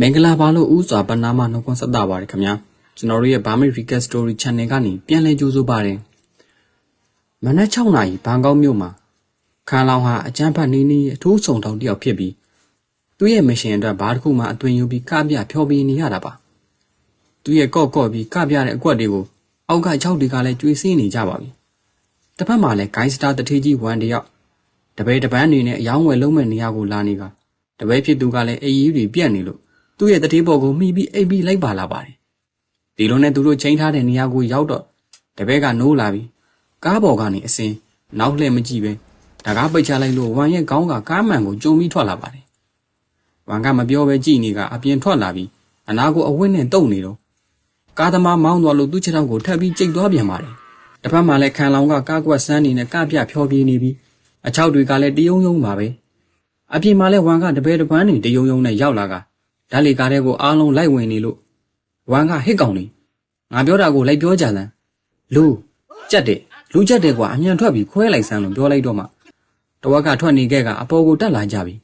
မင်္ဂလာပါလို့ဥစွာပနာမနှုတ်ခွန်းဆက်တာပါတယ်ခင်ဗျာကျွန်တော်တို့ရဲ့ Burmese Recap Story Channel ကနေပြန်လည်ကြိုးဆိုပါတယ်မနက်6နာရီဘန်ကောက်မြို့မှာခန်းလောင်ဟာအကျန်းဖတ်နီးနီးအထူးဆောင်တောင်တစ်ယောက်ဖြစ်ပြီးသူ့ရဲ့မရှင်အတွက်ဘာတစ်ခုမှအသွင်ယူပြီးကပြဖျော်ပြနေရတာပါသူ့ရဲ့ကော့ကော့ပြီးကပြတဲ့အကွက်တွေကိုအောက်က6တွေကလည်းကျွေးစင်းနေကြပါပြီတစ်ဖက်မှာလည်း Guy Star တထေးကြီးဝမ်တယောက်တပည့်တပန်းအနေနဲ့အယောင်းဝယ်လုံးမဲ့နေရာကိုလာနေကတပည့်ဖြစ်သူကလည်းအေးကြီးတွေပြက်နေလို့ သူ့ရဲ့တတိပေါ်ကိုမှီပြီးအိပ်ပြီးလိုက်ပါလာပါတယ်။ဒီလိုနဲ့သူတို့ချိန်ထားတဲ့နေရာကိုရောက်တော့တပည့်ကနိုးလာပြီးကားပေါ်ကနေအစင်းနောက်လှည့်မကြည့်ပဲတကားပိတ်ချလိုက်လို့ဝမ်ရဲ့ခေါင်းကကားမှန်ကိုကျုံပြီးထွက်လာပါတယ်။ဝမ်ကမပြောပဲကြည်နေကအပြင်ထွက်လာပြီးအနာကိုအဝတ်နဲ့တုပ်နေတော့ကားသမားမောင်းသွားလို့သူ့ခြေထောက်ကိုထပ်ပြီးကြိတ်သွားပြန်ပါတယ်။တစ်ဖက်မှာလည်းခံလောင်ကကားကွက်ဆန်းနေနဲ့ကပြဖြောပြေးနေပြီးအချောက်တွေကလည်းတယုံယုံပါပဲ။အပြင်မှာလည်းဝမ်ကတပည့်တပန်းနေတယုံယုံနဲ့ရောက်လာက ဓာတ်လေကားတဲ့ကိုအားလုံးလိုက်ဝင်နေလို့ဝမ်ကဟစ်ကောင်နေငါပြောတာကိုလိုက်ပြောကြစမ်းလူကြက်တယ်လူကြက်တယ်ကွာအမြန်ထွက်ပြီးခွဲလိုက်စမ်းလို့ပြောလိုက်တော့မှတဝက်ကထွက်နေခဲ့ကအပေါ်ကိုတက်လာကြပြီ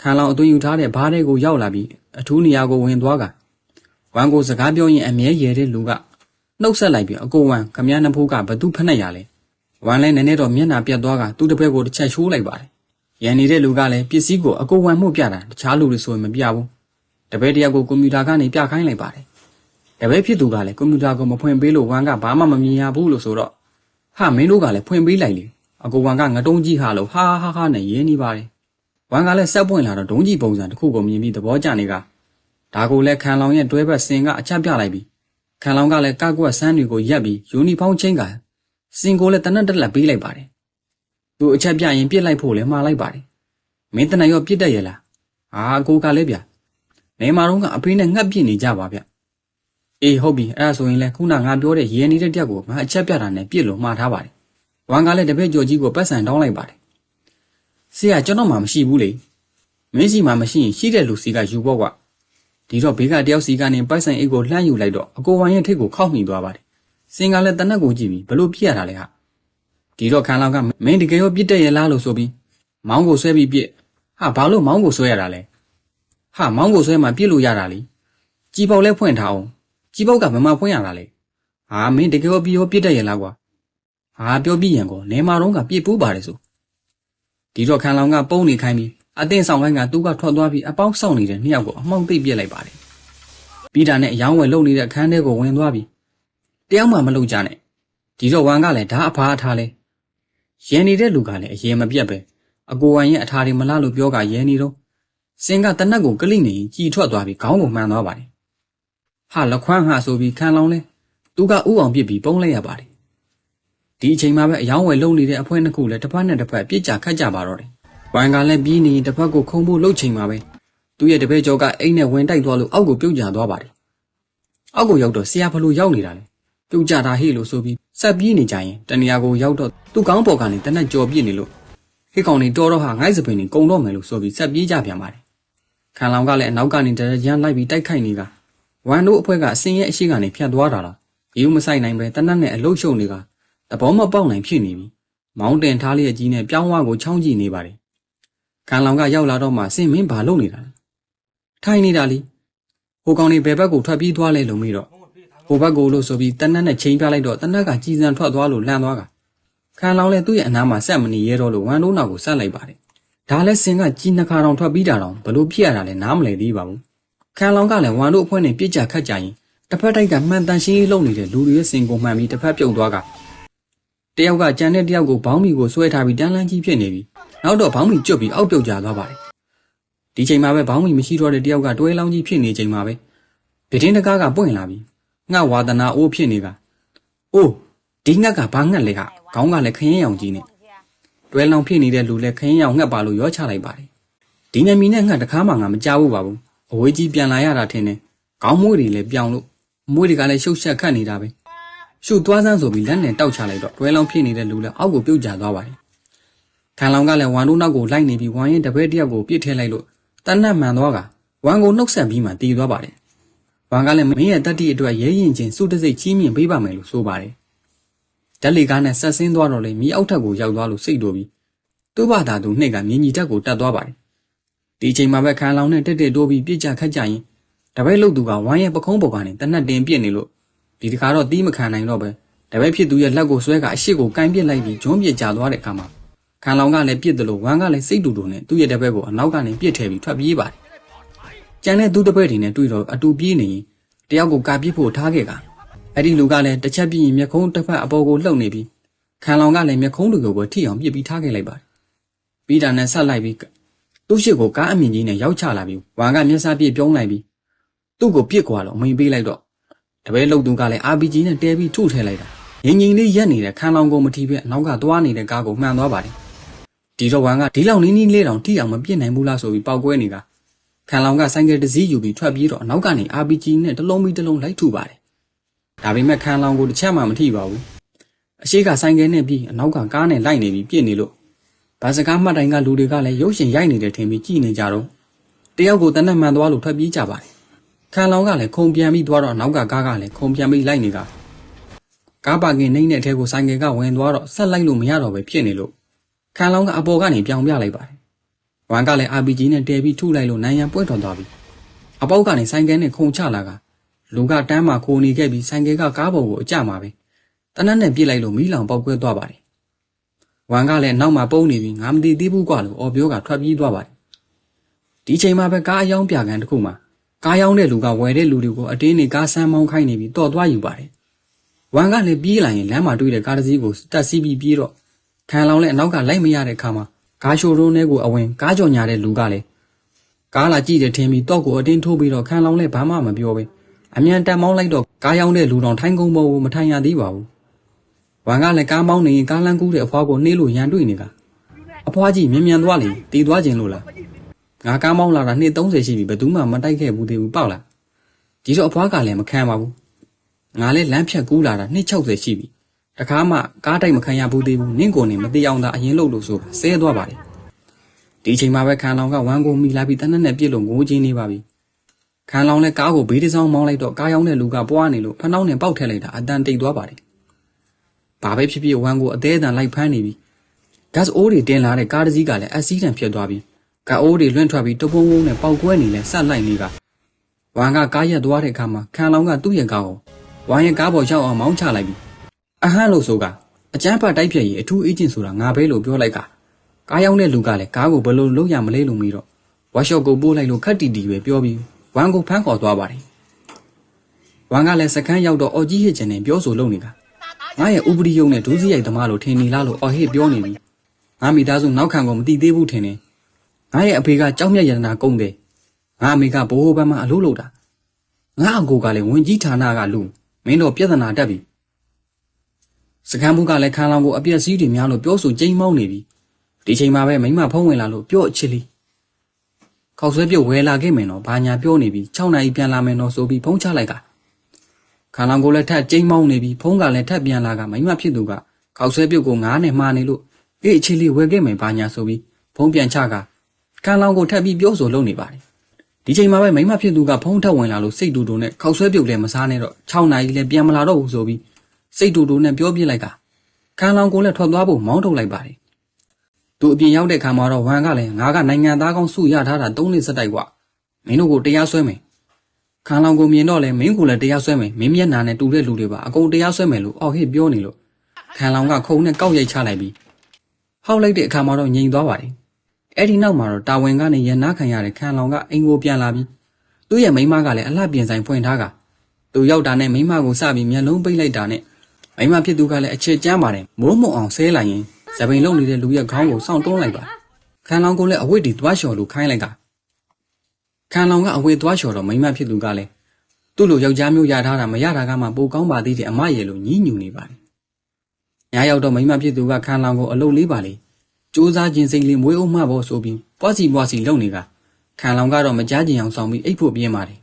ခံလောင်အသွင်ယူထားတဲ့ဘားတဲ့ကိုရောက်လာပြီးအထူးနေရာကိုဝင်သွားကဝမ်ကိုစကားပြောရင်အမြဲရဲတဲ့လူကနှုတ်ဆက်လိုက်ပြီးအကိုဝမ်ခမည်းနှဖိုးကဘသူဖက်နဲ့ရလဲဝမ်လည်းနည်းနည်းတော့မျက်နှာပြတ်သွားကသူ့တစ်ဖက်ကိုတစ်ချက်ရှိုးလိုက်ပါတယ်ရန်နေတဲ့လူကလည်းပစ္စည်းကိုအကိုဝမ်မှုတ်ပြတာတခြားလူတွေဆိုရင်မပြဘူး တပည့်တယောက်ကိုကွန်ပျူတာကနေပြခိုင်းလိုက်ပါတယ်။တပည့်ဖြစ်သူကလည်းကွန်ပျူတာကိုမဖွင့်ပေးလို့ဝမ်ကဘာမှမမြင်ရဘူးလို့ဆိုတော့ဟာမင်းတို့ကလည်းဖွင့်ပေးလိုက်လေ။အကူဝမ်ကငတုံးကြီးဟာလို့ဟာဟာဟာနဲ့ရင်းနေပါတယ်။ဝမ်ကလည်းဆက်ပွင့်လာတော့ဒုံးကြီးပုံစံတစ်ခုကိုမြင်ပြီးသဘောကျနေကဒါကိုလည်းခံလောင်ရဲ့တွဲဘက်စင်ကအချက်ပြလိုက်ပြီးခံလောင်ကလည်းကကွက်ဆန်းတွေကိုရက်ပြီးယူနီဖောင်းချင်းကစင်ကိုလည်းတနက်တက်လက်ပေးလိုက်ပါတယ်။သူအချက်ပြရင်ပြစ်လိုက်ဖို့လည်းမှားလိုက်ပါတယ်။မင်းတနက်ရောပြစ်တတ်ရဲ့လား။ဟာအကူကလည်းဗျာ နေမာတော့ကအဖေးနဲ့ငှက်ပြစ်နေကြပါဗျအေးဟုတ်ပြီအဲ့ဒါဆိုရင်လဲခုနငါပြောတဲ့ရေနေတဲ့တက်ကိုငါအချက်ပြတာနဲ့ပြစ်လို့မှားထားပါတယ်ဝမ်ကလည်းတပည့်ကျော်ကြီးကိုပတ်စံတောင်းလိုက်ပါတယ်ဆရာကျွန်တော်မှမရှိဘူးလေမင်းစီမှမရှိရင်ရှိတဲ့လူစီကယူပေါ့ကွာဒီတော့ဘေးကတယောက်စီကနေပိုက်ဆိုင်အိတ်ကိုလှမ်းယူလိုက်တော့အကိုဝမ်ရဲ့ထိတ်ကိုခောက်မိသွားပါတယ်စင်ကလည်းတနက်ကိုကြည့်ပြီးဘလို့ပြစ်ရတာလဲဟာဒီတော့ခံလောက်ကမင်းတကယ်ရောပြစ်တဲ့ရလားလို့ဆိုပြီးမောင်းကိုဆွဲပြီးပြစ်ဟာဘာလို့မောင်းကိုဆွဲရတာလဲ ဟာမောင်းကိုဆွဲမှပြစ်လို့ရတာလေကြီးပေါက်လဲဖွင့်ထားအောင်ကြီးပေါက်ကမမဖွင့်ရတာလေဟာမင်းတကယ်ပြီးရောပြစ်တတ်ရဲ့လားကွာဟာပြောပြီးရင်ကောနေမာတော့ကပြစ်ပူးပါတယ်ဆိုဒီတော့ခံလောင်ကပုံနေခိုင်းပြီးအတင်းဆောင်ခိုင်းကသူကထွက်သွားပြီးအပေါင်းဆောင်နေတဲ့နှစ်ယောက်ကိုအမောင်းသိပ်ပြစ်လိုက်ပါတယ်ပြီးတာနဲ့အယောင်းဝယ်လုံနေတဲ့အခန်းထဲကိုဝင်သွားပြီးတယောက်မှမလုံကြနဲ့ဒီတော့ဝမ်ကလည်းဓာအဖားအထားလဲရဲနေတဲ့လူကလည်းအရင်မပြတ်ပဲအကိုဝမ်ရဲ့အထားတွေမလားလို့ပြောကရဲနေတော့ စင်ကတနက်ကိုကလိနေကြည်ထွက်သွားပြီးခေါင်းကိုမှန်သွားပါတယ်။ဟာလက်ခွမ်းဟာဆိုပြီးခံလောင်လဲသူကဥအောင်ပြစ်ပြီးပုံးလိုက်ရပါတယ်။ဒီအချိန်မှာပဲအယောင်းဝယ်လုံနေတဲ့အဖွဲနှစ်ခုလည်းတစ်ဖက်နဲ့တစ်ဖက်ပြစ်ကြခတ်ကြပါတော့တယ်။ဝိုင်ကလည်းပြီးနေတစ်ဖက်ကိုခုံဖို့လှုပ်ချိန်မှာပဲသူ့ရဲ့တပည့်ကျော်ကအိမ်နဲ့ဝင်တိုက်သွားလို့အောက်ကိုပြုတ်ကျသွားပါတယ်။အောက်ကိုရောက်တော့ဆရာဖလိုရောက်နေတာလေ။ပြုတ်ကျတာဟေ့လို့ဆိုပြီးဆက်ပြေးနေကြရင်တနေရာကိုရောက်တော့သူ့ကောင်းပေါ်ကနေတနက်ကြော်ပြစ်နေလို့ဟေ့ကောင်နေတော်တော့ဟာငိုက်စပင်နေကုံတော့မယ်လို့ဆိုပြီးဆက်ပြေးကြပြန်ပါတယ် ခံလောင်ကလည်းအနောက်ကနေတရရန်လိုက်ပြီးတိုက်ခိုက်နေတာဝမ်တို့အဖွဲ့ကအစင်းရဲ့အရှိကနေဖြတ်သွားတာလားရေမဆိုင်နိုင်ပဲတနတ်နဲ့အလုတ်ရှုံနေတာတဘောမပေါက်နိုင်ဖြစ်နေပြီမောင်းတင်ထားလျက်ကြီးနဲ့ပြောင်းဝါကိုချောင်းကြည့်နေပါတယ်ခံလောင်ကရောက်လာတော့မှစင်မင်းဘာလုပ်နေတာလဲထိုင်နေတာလीဟိုကောင်နေဘယ်ဘက်ကိုထွက်ပြေးသွားလဲလို့မေးတော့ဟိုဘက်ကိုလို့ဆိုပြီးတနတ်နဲ့ချိန်ပြလိုက်တော့တနတ်ကကြည်စံထွက်သွားလို့လန့်သွားကခံလောင်လည်းသူ့ရဲ့အနားမှာဆက်မနေရဲတော့လို့ဝမ်တို့နောက်ကိုဆက်လိုက်ပါတယ် ဒါလည်းစင်ကကြီးနှခါတောင်ထွက်ပြီးတာတောင်ဘလို့ဖြစ်ရတာလဲနားမလည်သေးပါဘူးခံလောင်ကလည်းဝမ်တို့အဖွဲ့နဲ့ပြစ်ကြခတ်ကြရင်တစ်ဖက်တိုက်ကမှန်တန်ရှင်းရေးလုပ်နေတဲ့လူတွေရဲ့စင်ကိုမှန်ပြီးတစ်ဖက်ပြုတ်သွားကတယောက်ကကြံတဲ့တယောက်ကိုဘောင်းမီကိုဆွဲထားပြီးတန်းလန်းကြီးဖြစ်နေပြီနောက်တော့ဘောင်းမီကျွတ်ပြီးအောက်ပြုတ်ကျသွားပါတယ်ဒီချိန်မှာပဲဘောင်းမီမရှိတော့တဲ့တယောက်ကတွဲလောင်းကြီးဖြစ်နေချိန်မှာပဲပြတင်းတကားကပွင့်လာပြီးငှဝါဒနာအိုးဖြစ်နေကအိုးဒီငှက်ကဘာငှက်လဲဟာခေါင်းကလည်းခရင်ရောင်ကြီးနဲ့ တွဲလောင်ဖြစ်နေတဲ့လူလည်းခင်းရောင်ငှက်ပါလို့ရောချလိုက်ပါတယ်ဒီနမီနဲ့ငှက်တကားမှငါမကြောက်ဘူးပါဘူးအဝေးကြီးပြန်လာရတာထင်တယ်ခေါင်းမွေးတွေလည်းပြောင်းလို့မွေးတွေကလည်းရှုပ်ရှက်ခတ်နေတာပဲရှုပ်သွားစမ်းဆိုပြီးလက်နဲ့တောက်ချလိုက်တော့တွဲလောင်ဖြစ်နေတဲ့လူလည်းအောက်ကိုပြုတ်ကျသွားပါတယ်ခံလောင်ကလည်းဝမ်တို့နောက်ကိုလိုက်နေပြီးဝမ်ရင်တပည့်တယောက်ကိုပြစ်ထည့်လိုက်လို့တနတ်မှန်သွားကဝမ်ကိုနှုတ်ဆက်ပြီးမှတီးသွားပါတယ်ဝမ်ကလည်းမင်းရဲ့တတ္တိအတွက်ရဲရင်ချင်းစုတစိတ်ချီးမြှင့်ပေးပါမယ်လို့ဆိုပါတယ် ဓာတ်လီကားနဲ့ဆက်ဆင်းသွားတော့လေမိအောက်ထက်ကိုရောက်သွားလို့စိတ်တိုးပြီးသူ့ဘာသာသူနှိတ်ကမြင်းကြီးတက်ကိုတက်သွားပါတယ်ဒီအချိန်မှာပဲခံလောင်နဲ့တက်တက်တိုးပြီးပြစ်ကြခတ်ကြရင်တပည့်လုတ်သူကဝိုင်းရဲ့ပခုံးပေါ်ကနေတနတ်တင်ပြစ်နေလို့ဒီတခါတော့တီးမခံနိုင်တော့ပဲတပည့်ဖြစ်သူရဲ့လက်ကိုဆွဲကအရှိကိုကန်ပစ်လိုက်ပြီးဂျွန်းပြစ်ကျသွားတဲ့အခါမှာခံလောင်ကလည်းပြစ်တယ်လို့ဝမ်းကလည်းစိတ်တူတူနဲ့သူ့ရဲ့တပည့်ကိုအနောက်ကနေပြစ်ထည့်ပြီးထွက်ပြေးပါတယ်ကျန်တဲ့သူတပည့်တွေနဲ့တွေ့တော့အတူပြေးနေရင်တယောက်ကိုကာပစ်ဖို့ထားခဲ့က အဲ့ဒီလူကလည်းတစ်ချက်ပြင်းရင်မျက်ခုံးတစ်ဖက်အပေါ်ကိုလှုပ်နေပြီးခံလောင်ကလည်းမျက်ခုံးတွေကိုပဲထိအောင်ပြစ်ပြီးထားခဲ့လိုက်ပါတယ်ပြီးတာနဲ့ဆက်လိုက်ပြီးသူ့ရှိကိုကားအမြင့်ကြီးနဲ့ရောက်ချလာပြီးဝါကမျက်စားပြစ်ပြုံးလိုက်ပြီးသူ့ကိုပြစ်ကွာလို့အမိန်ပေးလိုက်တော့တပည့်လုတ်သူကလည်း RPG နဲ့တဲပြီးထုထည့်လိုက်တာငင်ငင်လေးရက်နေတဲ့ခံလောင်ကိုမထီးပဲအနောက်ကသွားနေတဲ့ကားကိုမှန်သွားပါတယ်ဒီတော့ဝမ်ကဒီလောက်နီးနီးလေးတောင်ထိအောင်မပြစ်နိုင်ဘူးလားဆိုပြီးပောက်ကွဲနေကခံလောင်ကဆိုင်ကယ်တစ်စီးယူပြီးထွက်ပြေးတော့အနောက်ကနေ RPG နဲ့တစ်လုံးပြီးတစ်လုံးလိုက်ထုပါတယ် ဒါပေမဲ့ခံလောင်ကိုတစ်ချက်မှမထိပါဘူးအရှိကဆိုင်ကယ်နဲ့ပြီးအနောက်ကကားနဲ့လိုက်နေပြီးပြစ်နေလို့ဗစကားမှတ်တိုင်ကလူတွေကလည်းရုပ်ရှင်ရိုက်နေတယ်ထင်ပြီးကြည်နေကြတော့တယောက်ကိုတနက်မှန်သွားလို့ထွက်ပြေးကြပါတယ်ခံလောင်ကလည်းခုံပြန်ပြီးသွားတော့အနောက်ကကားကလည်းခုံပြန်ပြီးလိုက်နေကကားပါကင်နှိမ့်တဲ့အထဲကိုဆိုင်ကယ်ကဝင်သွားတော့ဆက်လိုက်လို့မရတော့ပဲဖြစ်နေလို့ခံလောင်ကအပေါ်ကနေပြောင်ပြလိုက်ပါတယ်ဝမ်ကလည်း RPG နဲ့တဲပြီးထုလိုက်လို့နိုင်ရန်ပွင့်တော်သွားပြီအပေါက်ကနေဆိုင်ကယ်နဲ့ခုံချလာက လူကတန်းမှခိုနေခဲ့ပြီးဆိုင်ကယ်ကကားပေါ်ကိုအကျမှာပဲတနက်နဲ့ပြစ်လိုက်လို့မီးလောင်ပေါက်ကွဲသွားပါတယ်ဝမ်ကလည်းနောက်မှာပုံနေပြီးငါမသိသေးဘူးကွာလို့အော်ပြောကထွက်ပြေးသွားပါတယ်ဒီချိန်မှာပဲကားအယောင်းပြကန်တစ်ခုမှာကားယောင်းတဲ့လူကဝယ်တဲ့လူတွေကိုအတင်းနေကားဆန်းမောင်းခိုင်းနေပြီးတော့သွားယူပါတယ်ဝမ်ကလည်းပြေးလာရင်လမ်းမှာတွေ့တဲ့ကားတစ်စီးကိုတက်စီးပြီးပြေးတော့ခံလောင်လည်းအနောက်ကလိုက်မရတဲ့အခါမှာကားရှိုးရုံးထဲကိုအဝင်ကားကြော်ညာတဲ့လူကလည်းကားလာကြည့်တယ်ထင်ပြီးတော့ကိုအတင်းထိုးပြီးတော့ခံလောင်လည်းဘာမှမပြောပဲ အမြန်တက်မောင်းလိုက်တော့ကားယောင်းတဲ့လူတော်ထိုင်းကုန်းပေါ်ကိုမထိုင်ရသေးပါဘူးဝမ်ကလည်းကားမောင်းနေရင်ကားလန်းကူးတဲ့အဖွားကိုနှေးလို့ရန်တွေ့နေတာအဖွားကြီးမြင်မြန်သွားလေတည်သွားခြင်းလို့လားငါကားမောင်းလာတာနှစ်30ရှိပြီဘယ်သူမှမတိုက်ခဲ့ဘူးသေးဘူးပေါ့လားဒီတော့အဖွားကလည်းမခံပါဘူးငါလည်းလမ်းဖြတ်ကူးလာတာနှစ်60ရှိပြီတခါမှကားတိုက်မခံရဘူးသေးဘူးနင့်ကိုနေမသိအောင်သာအရင်လှုပ်လို့ဆိုဆဲသွားပါလေဒီချိန်မှာပဲခံလောင်ကဝမ်းကိုမိလာပြီးတနက်နဲ့ပြစ်လို့ငိုးချင်းနေပါပြီ ခံလောင်လည်းကားကိုဘေးတစ်စောင်းမောင်းလိုက်တော့ကားရောက်တဲ့လူကပွားနေလို့ဖနှောင်းနဲ့ပေါက်ထည့်လိုက်တာအတန်တိတ်သွားပါတယ်ဘာပဲဖြစ်ဖြစ်ဝမ်းကိုအသေးအတန်လိုက်ဖမ်းနေပြီဂတ်အိုးတွေတင်လာတဲ့ကားတစ်စီးကလည်းအက်ဆီဒန့်ဖြစ်သွားပြီးကအိုးတွေလွင့်ထွက်ပြီးတပုံးပုံးနဲ့ပေါက်ကွဲနေလဲဆက်လိုက်နေကဝမ်းကကားရက်သွားတဲ့အခါမှာခံလောင်ကသူ့ရဲ့ကားကိုဝမ်းရဲ့ကားပေါ်ရောက်အောင်မောင်းချလိုက်ပြီးအဟမ်းလို့ဆိုကအကျန်းဖတ်တိုက်ဖြတ်ရေးအထူးအေဂျင့်ဆိုတာငါပဲလို့ပြောလိုက်ကကားရောက်တဲ့လူကလည်းကားကိုဘယ်လိုလုပ်ရမလဲလို့မေးတော့ဝါရှော့ကိုပို့လိုက်လို့ခက်တီတီပဲပြောပြီး ဝမ်ကိုဖမ်းခေါ်သွားပါတယ်ဝမ်ကလည်းစကန်းရောက်တော့အော်ကြီးဟစ်ချင်နေပြောဆိုလုပ်နေတာငါရဲ့ဥပဒေယုံနဲ့ဒူးစီရိုက်သမားလို့ထင်နေလားလို့အော်ဟစ်ပြောနေပြီငါမိသားစုနောက်ခံကိုမတိသေးဘူးထင်နေငါရဲ့အဖေကကြောက်မြတ်ရတနာကုန်တယ်ငါအမေကဘိုးဘိုးဘန်းမအလို့လို့တာငါအကိုကလည်းဝင်ကြီးဌာနကလူမင်းတို့ပြဿနာတက်ပြီစကန်းဘူးကလည်းခန်းလောင်ကိုအပြက်စီးတွေများလို့ပြောဆိုကြိမ်းမောင်းနေပြီဒီချိန်မှာပဲမိမဖုံးဝင်လာလို့ပြော့ချစ်လီ ခောက်ဆွဲပြုတ်ဝဲလာခဲ့မယ်နော်ဘာညာပြောနေပြီ6နာရီပြန်လာမယ်နော်ဆိုပြီးဖုံးချလိုက်ကခန်းလောင်ကိုလည်းထက်ကြိမ်းမောင်းနေပြီဖုံးကလည်းထက်ပြန်လာကမိမဖြစ်သူကခောက်ဆွဲပြုတ်ကိုငားနဲ့မှားနေလို့အေးချစ်လီဝဲခဲ့မယ်ဘာညာဆိုပြီးဖုံးပြန်ချကခန်းလောင်ကိုထက်ပြီးပြောဆိုလုပ်နေပါတယ်ဒီချိန်မှာပဲမိမဖြစ်သူကဖုံးထက်ဝင်လာလို့စိတ်တူတူနဲ့ခောက်ဆွဲပြုတ်လည်းမစားနဲ့တော့6နာရီလည်းပြန်မလာတော့ဘူးဆိုပြီးစိတ်တူတူနဲ့ပြောပြလိုက်ကခန်းလောင်ကိုလည်းထွက်သွားဖို့မောင်းထုတ်လိုက်ပါတယ် သူအပြင်ရောက်တဲ့ခါမှာတော့ဝမ်ကလည်းငါကနိုင်ငံသားကောင်းစုရထားတာ၃နှစ်စက်တိုက်ကမင်းတို့ကိုတရားစွဲမယ်ခန်းလောင်ကိုမြင်တော့လေမင်းကိုလည်းတရားစွဲမယ်မင်းမျက်နှာနဲ့တူတဲ့လူတွေပါအကုန်တရားစွဲမယ်လို့အော်ဟစ်ပြောနေလို့ခန်းလောင်ကခုံနဲ့ကောက်ရိုက်ချလိုက်ပြီးဟောက်လိုက်တဲ့အခါမှာတော့ငြိမ်သွားပါတယ်အဲ့ဒီနောက်မှာတော့တာဝန်ကနေရန်နာခံရတဲ့ခန်းလောင်ကအိမ်ကိုပြန်လာပြီးသူ့ရဲ့မိန်းမကလည်းအလှပြင်ဆိုင်ဖွင့်ထားကသူရောက်တာနဲ့မိန်းမကိုစပြီးမျက်လုံးပိတ်လိုက်တာနဲ့မိမဖြစ်သူကလည်းအချစ်ကျမ်းပါတယ်မိုးမုံအောင်ဆဲလိုက်ရင် ဇပိန်လုံနေတဲ့လူရဲ့ခေါင်းကိုစောင့်တွန်းလိုက်ပါခန်းလောင်ကိုလည်းအဝိတ္တီသွားလျှော်လို့ခိုင်းလိုက်ကခန်းလောင်ကအဝိသွားလျှော်တော့မိမဖြစ်သူကလည်းသူ့လိုယောက်ျားမျိုးရထားတာမရတာကမှပိုကောင်းပါသေးတယ်အမရဲ့လို့ညှိညူနေပါတယ်ညရောက်တော့မိမဖြစ်သူကခန်းလောင်ကိုအလုပ်လေးပါလေစူးစားခြင်းစိတ်လေးမွေးအုံမှဖို့ဆိုပြီးပွားစီပွားစီလုပ်နေတာခံလောင်ကတော့မကြားကျင်အောင်ဆောင်ပြီးအိတ်ဖို့ပြင်းပါတယ်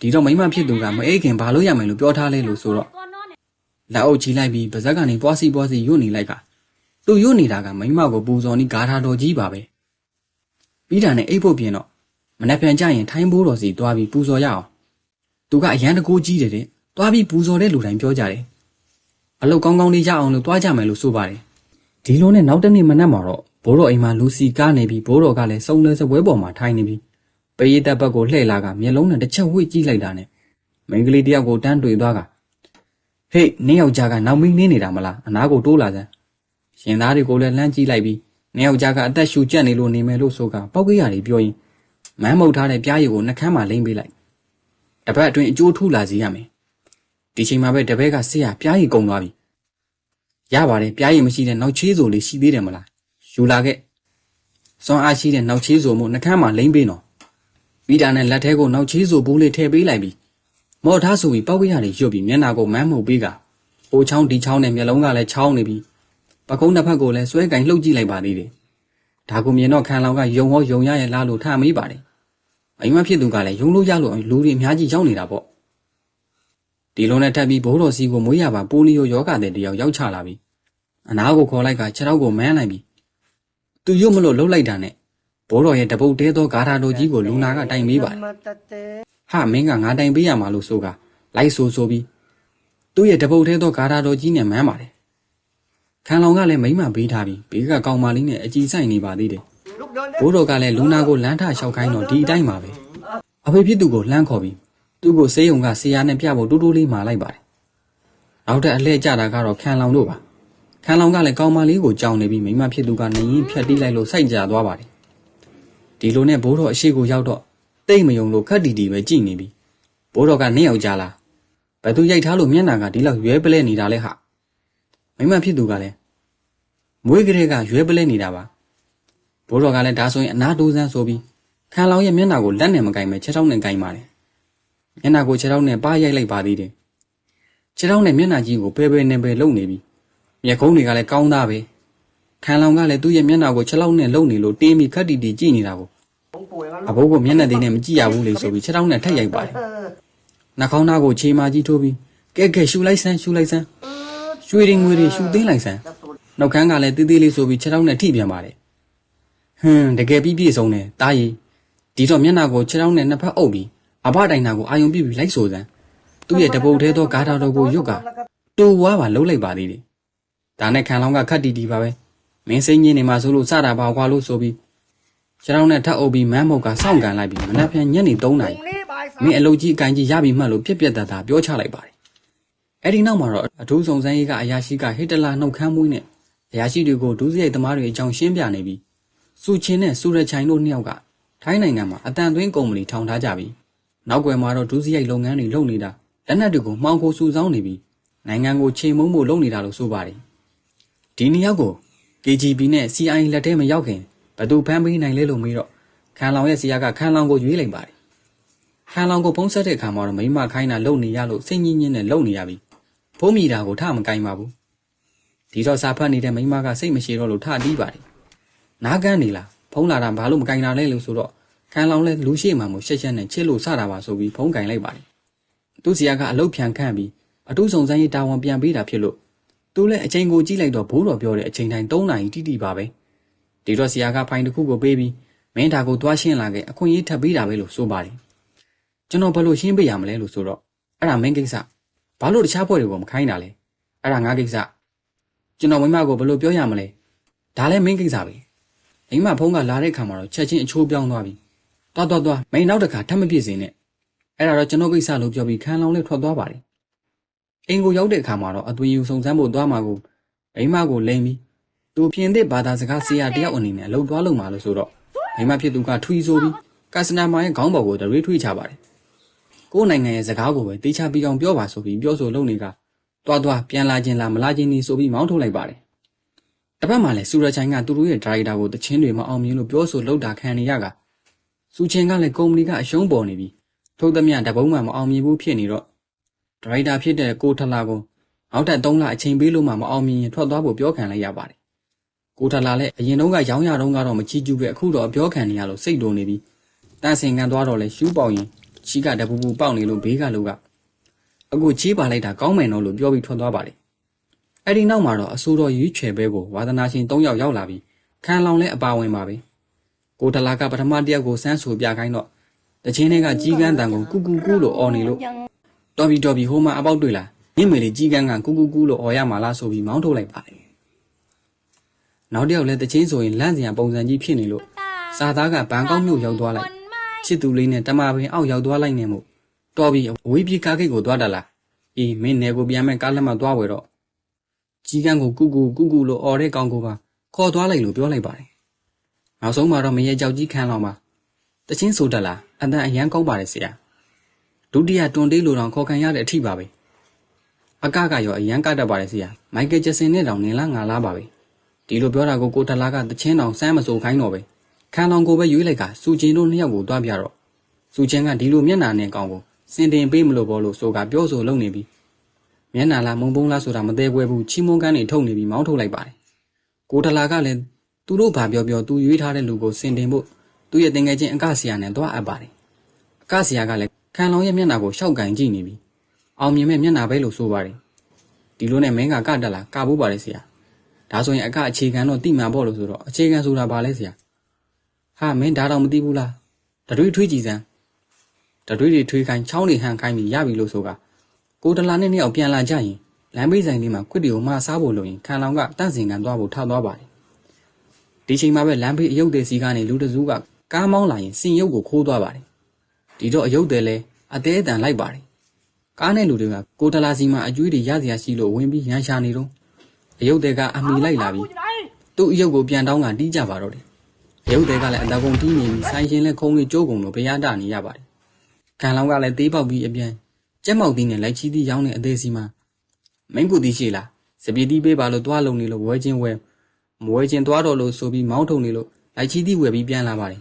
ဒီတော့မိမဖြစ်သူကမအိတ်ခင်ဘာလို့ရမယ်လို့ပြောထားလဲလို့ဆိုတော့လက်အုပ်ချီလိုက်ပြီးပါဇက်ကနေပွားစီပွားစီယွတ်နေလိုက်က သူယွတ်နေတာကမိမကိုပူဇော်နီးဂါထာတော်ကြီးပါပဲပြီးတာနဲ့အိတ်ဖို့ပြင်းတော့မနှက်ပြန်ကြရင်ထိုင်းဘိုးတော်စီတွားပြီးပူဇော်ရအောင်သူကအရန်တကူကြီးတယ်တဲ့တွားပြီးပူဇော်တဲ့လူတိုင်းပြောကြတယ်အလုတ်ကောင်းကောင်းလေးရအောင်လို့တွားကြမယ်လို့ဆိုပါတယ်ဒီလိုနဲ့နောက်တနေ့မနက်မှာတော့ဘိုးတော်အိမ်မှာလူစီကားနေပြီးဘိုးတော်ကလည်းစုံလဲစပွဲပေါ်မှာထိုင်နေပြီးပရိသတ်ဘက်ကိုလှည့်လာကမျက်လုံးနဲ့တစ်ချက်ဝှေ့ကြည့်လိုက်တာနဲ့မိန်းကလေးတယောက်ကိုတန်းတွေ့သွားကဟေးနင်းယောက်ျားကနောက်မင်းနေနေတာမလားအနာကိုတိုးလာစမ်း ရှင်သားတွေကိုလည်းလှမ်းကြည့်လိုက်ပြီးနင်းယောက်ျားကအသက်ရှူကျက်နေလို့နေမယ်လို့ဆိုကပောက်ကရတွေပြောရင်မမ်းမုတ်ထားတဲ့ပြားရည်ကိုနှကမ်းမှာလိမ့်ပေးလိုက်တပတ်အတွင်းအကျိုးထူလာစီရမယ်ဒီချိန်မှာပဲတပည့်ကဆေးရပြားရည်ကုန်သွားပြီရပါတယ်ပြားရည်မရှိတဲ့နောက်ချေးဆိုလေးရှိသေးတယ်မလားယူလာခဲ့စွမ်းအားရှိတဲ့နောက်ချေးဆိုမှုနှကမ်းမှာလိမ့်ပေးနော်မိတာနဲ့လက်ထဲကိုနောက်ချေးဆိုဘူးလေးထည့်ပေးလိုက်ပြီးမော်ထားဆိုပြီးပောက်ကရတွေရွတ်ပြီးမျက်နာကိုမမ်းမှုတ်ပေးကအိုချောင်းဒီချောင်းနဲ့မျက်လုံးကလည်းချောင်းနေပြီး ပကုံးတစ်ဖက်ကိုလည်းဆွဲကင်လှုပ်ကြည့်လိုက်ပါသေးတယ်ဒါကိုမြင်တော့ခံလောင်ကယုံဟောယုံရရဲ့လားလို့ထမေးပါတယ်အိမ်မဖြစ်သူကလည်းယုံလို့ရလို့လူတွေအများကြီးရောက်နေတာပေါ့ဒီလိုနဲ့ထပ်ပြီးဘိုးတော်စီကိုမွေးရပါပိုလီယိုယောဂတဲ့တယောက်ရောက်ချလာပြီးအနာကိုခေါ်လိုက်ကခြေထောက်ကိုမန်းလိုက်ပြီးသူရွတ်မလို့လှုပ်လိုက်တာနဲ့ဘိုးတော်ရဲ့တပုတ်တဲသောဂါထာတော်ကြီးကိုလူနာကတိုင်ပေးပါတယ်ဟာမင်းကငါတိုင်ပေးရမှာလို့ဆိုကလိုက်ဆိုဆိုပြီးသူ့ရဲ့တပုတ်သေးသောဂါထာတော်ကြီးနဲ့မန်းပါတယ် ခံလောင်ကလည်းမိမ့်မပေးထားပြီးဘေးကကောင်မလေးနဲ့အကြည်ဆိုင်နေပါသေးတယ်ဘိုးတော်ကလည်းလူနာကိုလမ်းထလျှောက်ခိုင်းတော့ဒီအတိုင်းပါပဲအဖေဖြစ်သူကိုလှမ်းခေါ်ပြီးသူ့ကိုဆေးရုံကဆရာနဲ့ပြဖို့တိုးတိုးလေးမာလိုက်ပါတယ်နောက်တဲ့အလှည့်ကျတာကတော့ခံလောင်တို့ပါခံလောင်ကလည်းကောင်မလေးကိုကြောင်နေပြီးမိမဖြစ်သူကနေရင်ဖြတ်တီးလိုက်လို့စိုက်ကြသွားပါတယ်ဒီလိုနဲ့ဘိုးတော်အရှိကိုရောက်တော့တိတ်မယုံလို့ခက်တီတီပဲကြည်နေပြီဘိုးတော်ကနင့်ယောက်ျားလားဘယ်သူရိုက်ထားလို့မျက်နှာကဒီလောက်ရွဲပလဲနေတာလဲဟာ မိမဖြစ်သူကလည်းမွေးကလေးကရွဲပလဲနေတာပါဘိုးတော်ကလည်းဒါဆိုရင်အနာတိုးစမ်းဆိုပြီးခံလောင်ရဲ့မျက်နှာကိုလက်နဲ့မကင်ပဲခြေထောက်နဲ့ကင်ပါတယ်မျက်နှာကိုခြေထောက်နဲ့ပါရိုက်လိုက်ပါသေးတယ်ခြေထောက်နဲ့မျက်နှာကြီးကိုပဲပဲနဲ့ပဲလုံနေပြီမျက်ခုံးတွေကလည်းကောင်းသားပဲခံလောင်ကလည်းသူ့ရဲ့မျက်နှာကိုခြေထောက်နဲ့လုံနေလို့တင်းပြီးခက်တီတီကြည့်နေတာကိုအဘိုးကမျက်နှာသေးနဲ့မကြည့်ရဘူးလေဆိုပြီးခြေထောက်နဲ့ထက်ရိုက်ပါတယ်နှာခေါင်းသားကိုခြေမာကြီးထိုးပြီးကဲကဲရှူလိုက်စမ်းရှူလိုက်စမ်း ရွှေရင်ငွေတွေရှူသိမ်းလိုက်စမ်းနှုတ်ခမ်းကလည်းတေးသေးလေးဆိုပြီးခြေထောက်နဲ့ထိပြန်ပါတယ်ဟွန်းတကယ်ပြီးပြည့်စုံတယ်တားရီဒီတော့မျက်နှာကိုခြေထောက်နဲ့နှစ်ဖက်အုပ်ပြီးအဘတိုင်နာကိုအာယုံပြပြီးလိုက်ဆိုစမ်းသူ့ရဲ့တပုတ်သေးသောဂါထာတော်ကိုရွတ်ကတူဝါပါလှုပ်လိုက်ပါသေးတယ်ဒါနဲ့ခံလောင်းကခတ်တီတီပါပဲမင်းစိမ့်ကြီးနေမှာဆိုလို့စတာပါကွာလို့ဆိုပြီးခြေထောက်နဲ့ထပ်အုပ်ပြီးမမ်းမုတ်ကစောင့်ကန်လိုက်ပြီးမနက်ဖြန်ညနေ3နာရီမင်းအလုပ်ကြီးအကင်ကြီးရပြီးမှတ်လို့ပြက်ပြက်တသားပြောချလိုက်ပါတယ်။ အဲ့ဒီနောက်မှာတော့အထူးစုံစမ်းရေးကအရာရှိကဟစ်တလာနှုတ်ခမ်းမွေးနဲ့အရာရှိတွေကိုဒုစရိုက်သမားတွေအကြောင်းရှင်းပြနေပြီးစူချင်းနဲ့စူရချိုင်တို့နှစ်ယောက်ကထိုင်းနိုင်ငံမှာအတန်သွင်းကုမ္ပဏီထောင်ထားကြပြီးနောက်ွယ်မှာတော့ဒုစရိုက်လုပ်ငန်းတွေလုပ်နေတာလက်နက်တွေကိုမှောင်ခိုစုဆောင်းနေပြီးနိုင်ငံကိုချိန်မုံဖို့လုပ်နေတာလို့ဆိုပါတယ်။ဒီနှစ်ယောက်ကို KGB နဲ့ CIA လက်ထဲမရောက်ခင်ဘသူဖမ်းပေးနိုင်လဲလို့မေးတော့ခန်းလောင်ရဲ့ဆရာကခန်းလောင်ကိုရွေးလိုက်ပါတယ်ခန်းလောင်ကိုဖုံးဆက်တဲ့အခါမှာတော့မိမခိုင်းတာလုံနေရလို့စိတ်ညစ်ညစ်နဲ့လုံနေရပြီ ဖုံးမိတာကိုထမကင်ပါဘူးဒီတော့စာဖတ်နေတဲ့မိမကစိတ်မရှိတော့လို့ထတီးပါတယ်နားကန်းနေလားဖုံးလာတာဘာလို့မကင်တာလဲလို့ဆိုတော့ခန်းလောင်လဲလူရှိမှမို့ရှက်ရှက်နဲ့ချစ်လို့စတာပါဆိုပြီးဖုံးကင်လိုက်ပါတယ်သူ့ဆရာကအလုတ်ဖြန်ခန့်ပြီးအတူဆောင်စမ်းရေးတာဝန်ပြန်ပေးတာဖြစ်လို့သူလည်းအချိန်ကိုကြည့်လိုက်တော့ဘိုးတော်ပြောတဲ့အချိန်တိုင်း3နာရီတိတိပါပဲဒီတော့ဆရာကဖိုင်တစ်ခုကိုပေးပြီးမင်းဒါကိုသွားရှင်းလာခဲ့အခွင့်အရေးထပ်ပေးတာပဲလို့ဆိုပါတယ်ကျွန်တော်ဘယ်လိုရှင်းပေးရမလဲလို့ဆိုတော့အဲ့ဒါမင်းကိစ္စ ဘာလို့တခြားဖွဲ့တွေကိုမခိုင်းတာလဲအဲ့ဒါငါကိစ္စကျွန်တော်မိမကိုဘယ်လိုပြောရမလဲဒါလည်းမင်းကိစ္စပဲမိမဖုန်းကလာတဲ့ခါမှာတော့ချက်ချင်းအချိုးပြောင်းသွားပြီတွားတွားတွားမင်းနောက်တစ်ခါထပ်မပြည့်စင်နဲ့အဲ့ဒါတော့ကျွန်တော်ကိစ္စလို့ပြောပြီးခန်းလောင်လေးထွက်သွားပါတယ်အိမ်ကိုရောက်တဲ့အခါမှာတော့အသွင်ယူစုံစမ်းဖို့သွားမှာကိုမိမကိုလိန်ပြီးသူပြင်သစ်ဘာသာစကားဆရာတယောက်အနေနဲ့အလုပ်သွားလုပ်မှာလို့ဆိုတော့မိမဖြစ်သူကထွီဆိုပြီးကစ္စနာမာရဲ့ခေါင်းပေါ်ကိုတရွေးထွေးချပါတယ်။ ကိုယ်နိုင်ငံရဲ့စကားကိုပဲတေချာပြီးအောင်ပြောပါဆိုပြီးပြောဆိုလုပ်နေကတွားတွားပြန်လာခြင်းလားမလာခြင်းနေဆိုပြီးမောင်းထုတ်လိုက်ပါတယ်။တစ်ဖက်မှာလည်းစူရချိုင်ကသူတို့ရဲ့ဒရိုက်တာကိုတချင်းတွေမအောင်မြင်လို့ပြောဆိုလုပ်တာခံနေရကစူချင်းကလည်းကုမ္ပဏီကအရှုံးပေါ်နေပြီးထုတ်သမျှတပုံးမှမအောင်မြင်ဘူးဖြစ်နေတော့ဒရိုက်တာဖြစ်တဲ့ကိုထလာကိုနောက်ထပ်3လအချိန်ပေးလို့မှမအောင်မြင်ရင်ထွက်သွားဖို့ပြောခံလိုက်ရပါတယ်ကိုထလာလည်းအရင်တုန်းကရောင်းရတုန်းကတော့မချီကျူးပဲအခုတော့အပြောခံနေရလို့စိတ်တုန်နေပြီတန့်စင်ကန်သွားတော့လဲရှူးပေါင်ရင် ချီကတပူပူပေါက်နေလို့ဘေးကလူကအခုချီးပါလိုက်တာကောင်းမယ်နော်လို့ပြောပြီးထွက်သွားပါလေအဲ့ဒီနောက်မှာတော့အဆိုတော်ရွေးချယ်ပွဲကိုဝါသနာရှင်၃ယောက်ရောက်လာပြီးခံလောင်လဲအပါဝင်ပါပဲကိုထလာကပထမတစ်ယောက်ကိုစမ်းဆူပြခိုင်းတော့တချင်းတွေကကြီးကန်းတန်ကိုကူကူကူလို့អော်နေလို့တော်ပြီတော်ပြီဟိုမှာအပေါက်တွေ့လားနင့်မေလေးကြီးကန်းကကူကူကူလို့អော်ရမှာလားဆိုပြီးမောင်းထုတ်လိုက်ပါလေနောက်တစ်ယောက်လည်းတချင်းဆိုရင်လန့်စရာပုံစံကြီးဖြစ်နေလို့စာသားကဘန်ကောက်မြို့ရောက်သွားလိုက် ချစ်သူလေးနဲ့တမပင်အောက်ရောက်သွားလိုက်နေမို့တော်ပြီအဝေးပြေးကားဂိတ်ကိုသွားတတ်လားအေးမင်းနယ်ကိုပြန်မဲ့ကားလက်မှသွားဝယ်တော့ကြီးကန်းကိုကုကူကုကူလို့អော်တဲ့ကောင်ကိုပါခေါ်သွားလိုက်လို့ပြောလိုက်ပါတယ်နောက်ဆုံးမှာတော့မရေကြောက်ကြီးခံလောက်ပါတချင်းဆိုတတ်လားအတန်အရန်ကောင်းပါတယ်ဆရာဒုတိယတွန်တေးလိုတောင်ခေါ်ခံရတဲ့အထိပါပဲအကကရောအရန်ကတတ်ပါတယ်ဆရာမိုက်ကယ်ဂျက်ဆင်နဲ့တောင်နင်လားငါလားပါပဲဒီလိုပြောတာကိုကိုတလားကတချင်းတောင်စမ်းမစိုးခိုင်းတော့ပဲ ခံလောင်ကိုပဲရွေးလိုက်ကစူချင်းတို့နှစ်ယောက်ကိုတွားပြတော့စူချင်းကဒီလိုမျက်နာနဲ့ကောင်းကိုစင်တင်ပေးမလို့ဘောလို့ဆိုကပြောဆိုလုံနေပြီမျက်နာလားမုံပုံးလားဆိုတာမသေးပွဲဘူးချီမွန်ကန်းနေထုတ်နေပြီးမောင်းထုတ်လိုက်ပါတယ်ကိုတလာကလည်းသူတို့ဘာပြောပြောသူရွေးထားတဲ့လူကိုစင်တင်ဖို့သူ့ရဲ့တင်ငယ်ချင်းအကဆရာနဲ့တွားအပ်ပါတယ်အကဆရာကလည်းခံလောင်ရဲ့မျက်နာကိုရှောက်ကင်ကြည့်နေပြီအောင်မြင်မဲ့မျက်နာပဲလို့ဆိုပါတယ်ဒီလိုနဲ့မင်းကကတက်လာကဖို့ပါတယ်ဆရာဒါဆိုရင်အကအခြေခံတော့တိမှန်ပေါ့လို့ဆိုတော့အခြေခံဆိုတာဘာလဲဆရာ ဟာမင်းဒါတော့မသိဘူးလားတရွေးထွေးကြည်စမ်းတတွေးတွေထွေးခိုင်းချောင်းတွေဟန်ခိုင်းပြီးရပြီလို့ဆိုကကိုတလာနဲ့နှစ်ယောက်ပြန်လာကြရင်လမ်းဘေးဆိုင်လေးမှာခွစ်တွေကိုမစားဖို့လို့ရင်ခံလောင်ကတန့်စင်ကန်သွားဖို့ထောက်သွားပါတယ်ဒီချိန်မှာပဲလမ်းဘေးအယုတ်သေးစီကနေလူတစုကကားမောင်းလာရင်စင်ရုပ်ကိုခိုးသွားပါတယ်ဒီတော့အယုတ်သေးလဲအသေးအတန်လိုက်ပါတယ်ကားနဲ့လူတွေကကိုတလာစီမှာအကျွေးတွေရစရာရှိလို့ဝင်ပြီးရန်ရှာနေတော့အယုတ်သေးကအမီလိုက်လာပြီးသူ့အယုတ်ကိုပြန်တောင်းကတီးကြပါတော့တယ် အယုတ်သေးကလည်းအတကုံတီးနေပြီးဆိုင်ရှင်လဲခုံးလေးကျိုးကုန်လို့ဘရားတနေရပါတယ်ခံလောင်းကလည်းသေးပေါက်ပြီးအပြန်ကြက်မောက်သီးနဲ့လိုက်ချီသီးရောင်းတဲ့အသေးစီမှာမင်းကူသီးရှိလားစပီတီးပေးပါလို့တွားလုံနေလို့ဝဲချင်းဝဲမဝဲချင်းတွားတော့လို့ဆိုပြီးမောင်းထုံနေလို့လိုက်ချီသီးဝယ်ပြီးပြန်လာပါတယ်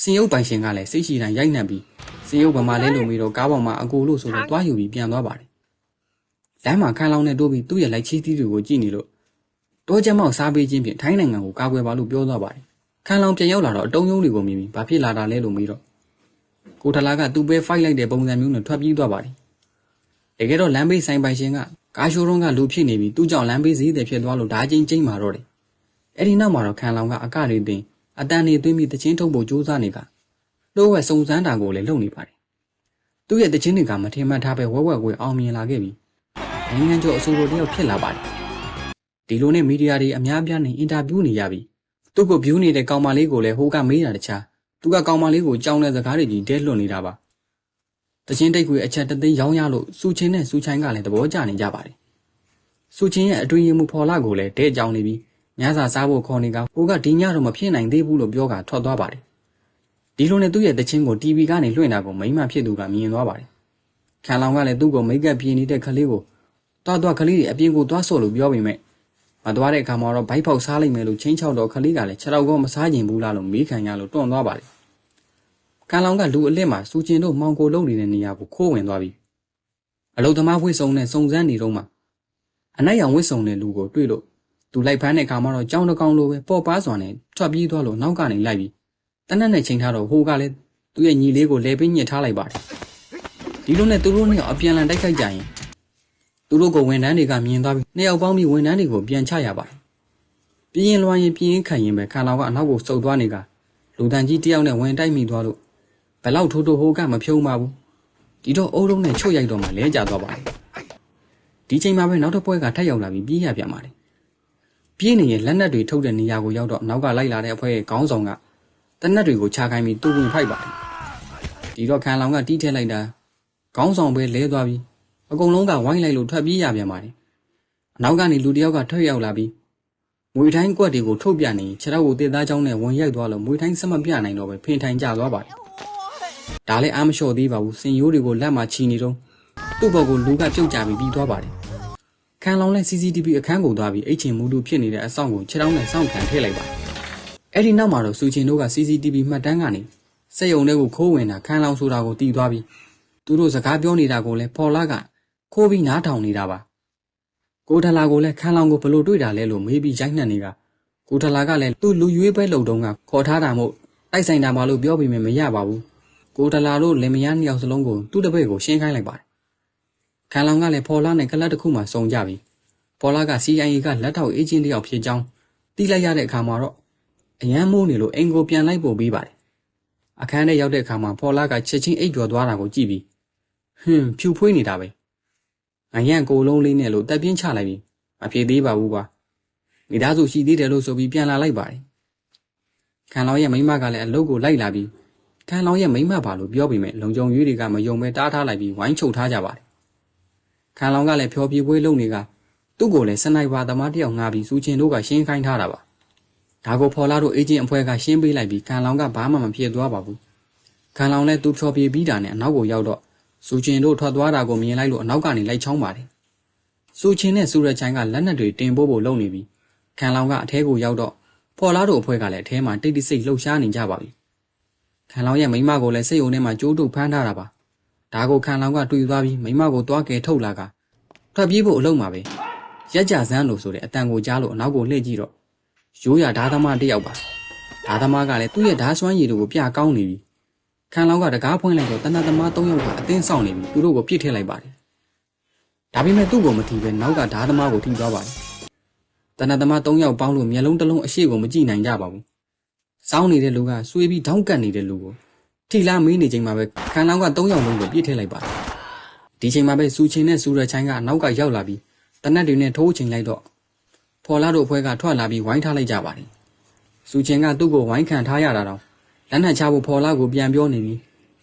စင်ရုပ်ပိုင်ရှင်ကလည်းစိတ်ရှိတိုင်းရိုက်နှက်ပြီးစင်ရုပ်ဗမာလဲလုံပြီးတော့ကားပေါ်မှာအကူလို့ဆိုတော့တွားယူပြီးပြန်သွားပါတယ်လမ်းမှာခံလောင်းနဲ့တိုးပြီးသူ့ရဲ့လိုက်ချီသီးတွေကိုကြည့်နေလို့ တောကျက်မောက်စားပေးခြင်းဖြင့်ထိုင်းနိုင်ငံကိုကာကွယ်ပါလို့ပြောသွားပါတယ်ခံလောင်းပြန်ရောက်လာတော့အတုံးယုံတွေကိုမြင်ပြီးဘာဖြစ်လာတာလဲလို့မေးတော့ကိုထလာကသူ့ပဲဖိုက်လိုက်တဲ့ပုံစံမျိုးနဲ့ထွက်ပြေးသွားပါတယ်။တကယ်တော့လမ်းဘေးဆိုင်ပိုင်ရှင်ကကားရှိုးရုံးကလူဖြစ်နေပြီးသူ့ကြောင့်လမ်းဘေးဈေးတွေဖြစ်သွားလို့ဓာချင်းချင်းမာတော့တယ်။အဲ့ဒီနောက်မှာတော့ခံလောင်ကအကတွေတင်အတန်နေသွင်းပြီးတချင်းထုတ်ဖို့ကြိုးစားနေကလှိုးဝဲစုံစမ်းတာကိုလည်းလုပ်နေပါတယ်။သူ့ရဲ့တချင်းတွေကမထင်မှတ်ထားပဲဝဲဝဲဝဲအောင်မြင်လာခဲ့ပြီးနိုင်ငံကျော်အစိုးရတယောက်ဖြစ်လာပါတယ်။ ဒီလိုနဲ့မီဒီယာတွေအများပြားနေအင်တာဗျူးနေရပြီးသူ့ကိုဗျူးနေတဲ့ကောင်မလေးကိုလည်းဟိုကမေးတာတခြားသူကကောင်မလေးကိုကြောင်းတဲ့စကားတွေကြီးတဲလွတ်နေတာပါ။တချင်းတိတ်ကွေအချက်တသိန်းရောင်းရလို့စူချင်းနဲ့စူချိုင်းကလည်းသဘောကျနေကြပါတယ်။စူချင်းရဲ့အတွင်းရင်မှုဖော်လာကိုလည်းတဲကြောင်နေပြီးညစာစားဖို့ခေါ်နေကဟိုကဒီညတော့မဖြစ်နိုင်သေးဘူးလို့ပြောကထွက်သွားပါတယ်။ဒီလိုနဲ့သူ့ရဲ့တချင်းကို TV ကနေလွှင့်တာကိုမိမဖြစ်သူကမြင်သွားပါတယ်။ခံလောင်ကလည်းသူ့ကိုမိတ်ကပ်ပြင်းနေတဲ့ကလေးကိုတွားတွားကလေးတွေအပြင်ကိုတွားဆော့လို့ပြောပေမဲ့ မသွားတဲ့အခါမှာတော့ဘိုက်ပေါက်စားလိုက်မယ်လို့ချင်းချောက်တော့ကလေးကလည်းခြေထောက်ကောမစားကျင်ဘူးလားလို့မေးခံရလို့တွန့်သွားပါတယ်။ခံလောင်ကလူအလစ်မှာစူကျင်တို့မှောင်ကိုလုံနေတဲ့နေရာကိုခိုးဝင်သွားပြီ။အလုသမားဝိစုံနဲ့စုံစမ်းနေတော့မှအနက်ရောင်ဝိစုံတဲ့လူကိုတွေ့လို့သူလိုက်ဖမ်းတဲ့အခါမှာတော့ကြောင်းတစ်ကောင်လိုပဲပေါ်ပါစွာနဲ့ထွက်ပြေးသွားလို့နောက်ကနေလိုက်ပြီးတနက်နဲ့ချိန်ထားတော့ဟိုကလည်းသူ့ရဲ့ညီလေးကိုလဲပေးညှစ်ထားလိုက်ပါတယ်။ဒီလိုနဲ့သူတို့နှစ်ယောက်အပြန်လန်တိုက်ခိုက်ကြရင် သူတို့ကဝန်ထမ်းတွေကမြင်သွားပြီးနှစ်ယောက်ပေါင်းပြီးဝန်ထမ်းတွေကိုပြန်ချရပါတယ်။ပြင်းရင်လွှမ်းရင်ပြင်းရင်ခံရင်ပဲခံလောင်ကအနောက်ကိုစုပ်သွားနေကလူတန်ကြီးတယောက်နဲ့ဝင်တိုက်မိသွားလို့ဘယ်လောက်ထိုးထိုးဟိုးကမဖြုံးပါဘူး။ဒီတော့အုံလုံးနဲ့ချုပ်ရိုက်တော့မှလဲကျသွားပါတယ်။ဒီချိန်မှာပဲနောက်တစ်ပွဲကထပ်ရောက်လာပြီးပြေးရပြန်ပါတယ်။ပြေးနေရင်လက်နက်တွေထုတ်တဲ့နေရာကိုရောက်တော့နောက်ကလိုက်လာတဲ့အဖွဲ့ရဲ့ခေါင်းဆောင်ကတနက်တွေကိုချခိုင်းပြီးတူဝင်ဖိုက်ပါတယ်။ဒီတော့ခံလောင်ကတီးထည့်လိုက်တာခေါင်းဆောင်ပဲလဲသွားပြီး အကုန်လုံးကဝိုင်းလိုက်လို့ထွက်ပြေးရပြန်ပါတယ်။အနောက်ကနေလူတစ်ယောက်ကထွက်ရောက်လာပြီးမွေထိုင်းကွက်တွေကိုထုတ်ပြနေခြေထောက်ကိုတစ်သားချောင်းနဲ့ဝင်ရိုက်သွားလို့မွေထိုင်းစမပြနိုင်တော့ပဲဖင်ထိုင်ကျသွားပါတယ်။ဒါလည်းအားမလျှော့သေးပါဘူး။စင်ရိုးတွေကိုလက်မှာချီနေတော့သူ့ဘော်ကိုလူကပြုတ်ကြပြီးပြီးသွားပါတယ်။ခံလောင်နဲ့ CCTV အခန်းကိုသွားပြီးအိတ်ချင်မူလူဖြစ်နေတဲ့အဆောင်ကိုခြေထောက်နဲ့စောင့်ခံထည့်လိုက်ပါတယ်။အဲ့ဒီနောက်မှာတော့စူချင်တို့က CCTV မှတ်တမ်းကနေစက်ယုံတွေကိုခိုးဝင်တာခံလောင်ဆိုတာကိုတီးသွားပြီးသူတို့စကားပြောနေတာကိုလည်းဖော်လာက ခိုးပြီးနားထောင်နေတာပါကိုထလာကိုလည်းခန်းလောင်ကိုဘလို့တွေ့တာလဲလို့မေးပြီးရိုက်နှက်နေတာကိုထလာကလည်းသူ့လူရွေးပဲလုံတုံးကခေါ်ထားတာမို့တိုက်ဆိုင်တာမလို့ပြောပြီးမရပါဘူးကိုထလာတို့လင်မယားနှစ်ယောက်စလုံးကိုသူ့တပည့်ကိုရှင်းခိုင်းလိုက်ပါတယ်ခန်းလောင်ကလည်းဖော်လာနဲ့ကလပ်တစ်ခုမှစုံကြပြီဖော်လာက CIA ကလက်ထောက်အေဂျင့်တယောက်ဖြစ်ကြောင်းသိလိုက်ရတဲ့အခါမှာတော့အရန်မိုးနေလို့အင်ကိုပြန်လိုက်ပို့ပေးပါတယ်အခန်းထဲရောက်တဲ့အခါမှာဖော်လာကချက်ချင်းအိပ်ကျော်သွားတာကိုကြည့်ပြီးဟွန်းဖြူဖွေးနေတာပဲ ငရန့်ကိုလုံးလေးနဲ့လို့တက်ပြင်းချလိုက်ပြီးမဖြေသေးပါဘူးကွာမိသားစုရှိသေးတယ်လို့ဆိုပြီးပြန်လာလိုက်ပါတယ်ခံလောရဲ့မိမကလည်းအလုတ်ကိုလိုက်လာပြီးခံလောင်ရဲ့မိမ့်မပါလို့ပြောပေမဲ့လုံကြုံရွေးတွေကမယုံပဲတားထားလိုက်ပြီးဝိုင်းချုပ်ထားကြပါတယ်ခံလောင်ကလည်းဖျော်ပြပွဲလုပ်နေကသူ့ကိုလည်းစနိုက်ပါသမားတယောက်ငှားပြီးစူချင်းတို့ကရှင်းခိုင်းထားတာပါဒါကိုဖော်လာတို့အေဂျင့်အဖွဲ့ကရှင်းပေးလိုက်ပြီးခံလောင်ကဘာမှမဖြစ်သွားပါဘူးခံလောင်လည်းသူဖျော်ပြပြီးတာနဲ့အနောက်ကိုရောက်တော့ စူချင်းတို့ထွက်သွားတာကိုမြင်လိုက်လို့အနောက်ကနေလိုက်ချောင်းပါတယ်စူချင်းနဲ့စူရချိုင်းကလက်နက်တွေတင်ပို့ဖို့လုပ်နေပြီးခံလောင်ကအထဲကိုရောက်တော့ဖော်လာတို့အဖွဲ့ကလည်းအထဲမှာတိတ်တိတ်ဆိတ်လှုပ်ရှားနေကြပါပြီခံလောင်ရဲ့မိန်းမကိုလည်းစိတ်ုံထဲမှာကြိုးတုပ်ဖမ်းထားတာပါဒါကိုခံလောင်ကတွေ့သွားပြီးမိန်းမကိုတွားကယ်ထုတ်လာကထွက်ပြေးဖို့အလုံးမှာပဲရက်ကြစမ်းလို့ဆိုတဲ့အတန်ကိုကြားလို့အနောက်ကိုလှည့်ကြည့်တော့ရိုးရဓာသမားတစ်ယောက်ပါဓာသမားကလည်းသူ့ရဲ့ဓာဆွမ်းရည်တို့ကိုပြကောင်းနေပြီ ခံလောင်ကတကားဖွင့်လိုက်တော့တဏ္ဍသမား၃ယောက်ကအတင်းဆောင်နေပြီသူတို့ကိုပြစ်ထည့်လိုက်ပါတယ်ဒါပေမဲ့သူ့ကိုမထီပဲနောက်ကဓာသမားကိုထိသွားပါတယ်တဏ္ဍသမား၃ယောက်ပေါင်းလို့မျက်လုံးတစ်လုံးအရှိကိုမကြည့်နိုင်ကြပါဘူးစောင်းနေတဲ့လူကဆွေးပြီးထောင်းကတ်နေတဲ့လူကိုထိလားမေးနေချိန်မှာပဲခံလောင်က၃ယောက်လုံးကိုပြစ်ထည့်လိုက်ပါတယ်ဒီချိန်မှာပဲစူချင်းနဲ့စူရချိုင်းကအနောက်ကရောက်လာပြီးတနက်တွေနဲ့ထိုးချိန်လိုက်တော့ဖော်လာတို့အဖွဲ့ကထွက်လာပြီးဝိုင်းထားလိုက်ကြပါတယ်စူချင်းကသူ့ကိုဝိုင်းခံထားရတာတော့ လက်နက်ချဖို့ဖော်လာကိုပြန်ပြောနေပြီး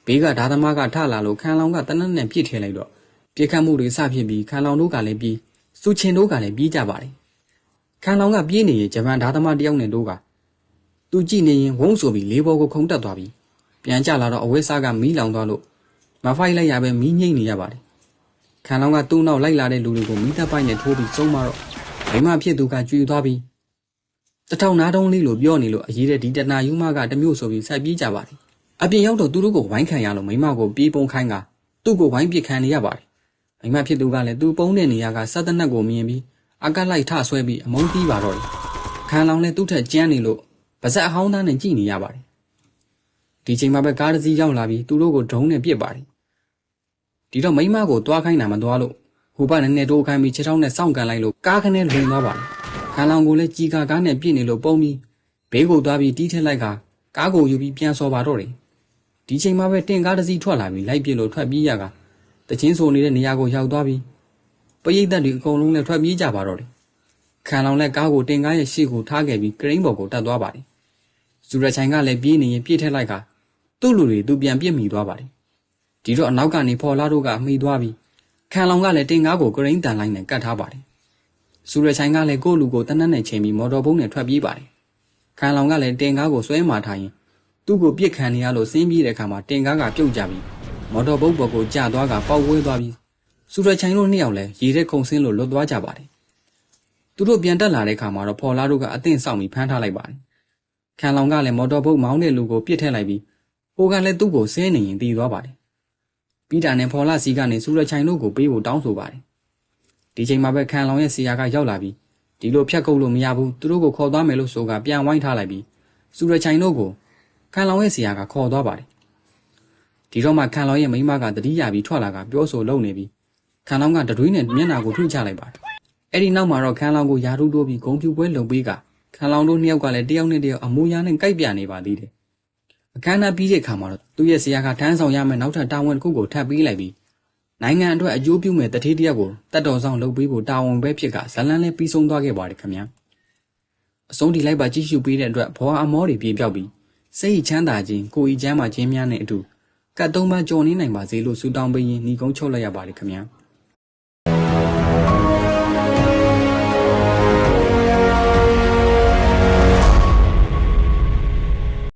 ဘေးကဓာသမားကထလာလို့ခံလောင်ကတနက်နဲ့ပြစ်ထည့်လိုက်တော့ပြစ်ခတ်မှုတွေစဖြစ်ပြီးခံလောင်တို့ကလည်းပြီးစူချင်းတို့ကလည်းပြေးကြပါတယ်ခံလောင်ကပြေးနေရင်ဂျပန်ဓာသမားတယောက်နဲ့တို့ကသူကြည့်နေရင်ဝုန်းဆိုပြီးလေးဘောကိုခုန်တက်သွားပြီးပြန်ကြလာတော့အဝိစားကမီးလောင်သွားလို့မဖိုက်လိုက်ရပဲမီးငိမ့်နေရပါတယ်ခံလောင်ကသူ့နောက်လိုက်လာတဲ့လူတွေကိုမိသက်ပိုက်နဲ့ထိုးပြီးစုံမတော့မိမဖြစ်သူကကြွေသွားပြီး တထောင်နာတုံးလေးလို့ပြောနေလို့အရေးတဲ့ဒီတနာယူမကတမျိုးဆိုပြီးဆက်ပြေးကြပါတယ်အပြင်ရောက်တော့သူတို့ကိုဝိုင်းခံရလို့မိမကိုပြေးပုံခိုင်းကသူ့ကိုဝိုင်းပစ်ခံနေရပါတယ်မိမဖြစ်သူကလည်းသူပုံတဲ့နေရာကစက်တနက်ကိုမြင်ပြီးအကလိုက်ထဆွဲပြီးအမုန်းတီးပါတော့တယ်ခံလောင်လည်းသူ့ထက်ကြမ်းနေလို့ပါဇက်အဟောင်းသားနဲ့ကြည်နေရပါတယ်ဒီချိန်မှာပဲကားတစ်စီးရောက်လာပြီးသူတို့ကိုဒုံးနဲ့ပစ်ပါတယ်ဒီတော့မိမကိုတွားခိုင်းတာမတွားလို့ဟိုဘနည်းနည်းတိုးခိုင်းပြီးခြေထောက်နဲ့စောင့်ကန်လိုက်လို့ကားခနဲ့လွင်သွားပါတယ် ခံလောင်ကိုလည်းကြီးကာကားနဲ့ပြစ်နေလို့ပုံပြီးဘေးကိုသွားပြီးတီးထက်လိုက်ကကားကိုယူပြီးပြန်ဆော်ပါတော့တယ်ဒီချိန်မှာပဲတင်ကားတစ်စီးထွက်လာပြီးလိုက်ပြစ်လို့ထွက်ပြေးရကတချင်းဆိုနေတဲ့နေရာကိုရောက်သွားပြီးပရိသတ်တွေအကုန်လုံးနဲ့ထွက်ပြေးကြပါတော့တယ်ခံလောင်လက်ကားကိုတင်ကားရဲ့ရှေ့ကိုထားခဲ့ပြီးကရိန်းဘော်ကိုတက်သွားပါတယ်ဇူရချိုင်ကလည်းပြေးနေရင်ပြစ်ထက်လိုက်ကသူ့လူတွေသူပြန်ပြစ်မိသွားပါတယ်ဒီတော့အနောက်ကနေဖော်လာတို့ကမှီသွားပြီးခံလောင်ကလည်းတင်ကားကိုကရိန်းတန်လိုက်နဲ့ကတ်ထားပါတယ်။ စူရချိုင်ကလည်းကိုယ့်လူကိုတနက်နဲ့ချိန်ပြီးမော်တော်ဘုတ်နဲ့ထွက်ပြေးပါတယ်။ခံလောင်ကလည်းတင်ကားကိုဆွဲမာထားရင်သူ့ကိုပြစ်ခံနေရလို့ဆင်းပြေးတဲ့အခါမှာတင်ကားကပြုတ်ကြပြီးမော်တော်ဘုတ်ပေါ်ကိုကျသွားကပေါက်ဝဲသွားပြီးစူရချိုင်တို့နှစ်ယောက်လည်းရေထဲခုန်ဆင်းလို့လွတ်သွားကြပါတယ်။သူတို့ပြန်တက်လာတဲ့အခါမှာတော့ဖော်လာတို့ကအသင့်ဆောင်ပြီးဖမ်းထားလိုက်ပါတယ်။ခံလောင်ကလည်းမော်တော်ဘုတ်မောင်းတဲ့လူကိုပြစ်ထည့်လိုက်ပြီးဟိုကလည်းသူ့ကိုဆဲနေရင်တီးသွားပါတယ်ပီတာနဲ့ဖော်လာစီကနေစူရချိုင်တို့ကိုပေးဖို့တောင်းဆိုပါတယ် ဒီချိန်မှာပဲခံလောင်ရဲ့ဆရာကရောက်လာပြီးဒီလိုဖြတ်ကုတ်လို့မရဘူးသူတို့ကိုခေါ်သွားမယ်လို့ဆိုကပြန်ဝိုင်းထားလိုက်ပြီးစူရချိုင်တို့ကိုခံလောင်ရဲ့ဆရာကခေါ်သွားပါတယ်ဒီတော့မှခံလောင်ရဲ့မိမကတတိယပြီးထွက်လာကပြောဆိုလုပ်နေပြီးခံလောင်ကတတွေးနဲ့မျက်နာကိုထွေချလိုက်ပါတယ်အဲ့ဒီနောက်မှာတော့ခံလောင်ကိုယာရုတိုးပြီးဂုံပြူပွဲလုံပေးကခံလောင်တို့နှစ်ယောက်ကလည်းတယောက်နဲ့တယောက်အမူအရာနဲ့ကြိုက်ပြနေပါသေးတယ်အခမ်းအနားပြီးတဲ့အခါမှာတော့သူ့ရဲ့ဆရာကထမ်းဆောင်ရမယ့်နောက်ထပ်တာဝန်တစ်ခုကိုထပ်ပေးလိုက်ပြီး နိုင်ငံအတွက်အကျိုးပြုမဲ့တတိတယောက်ကိုတတ်တော်ဆောင်လုပ်ပေးဖို့တာဝန်ပဲဖြစ်ကဇလန်းလဲပြီးဆုံးသွားခဲ့ပါတယ်ခင်ဗျာအဆုံးထိလိုက်ပါကြည့်ရှုပေးတဲ့အတွက်ဘောအမောတွေပြေပြောက်ပြီးစိတ်ချမ်းသာခြင်းကိုယ်ဤချမ်းသာခြင်းများနဲ့အတူကတ်သုံးပါကြော်နေနိုင်ပါစေလို့ဆုတောင်းပေးရင်းညီကုန်းချုပ်လိုက်ရပါတယ်ခင်ဗျာ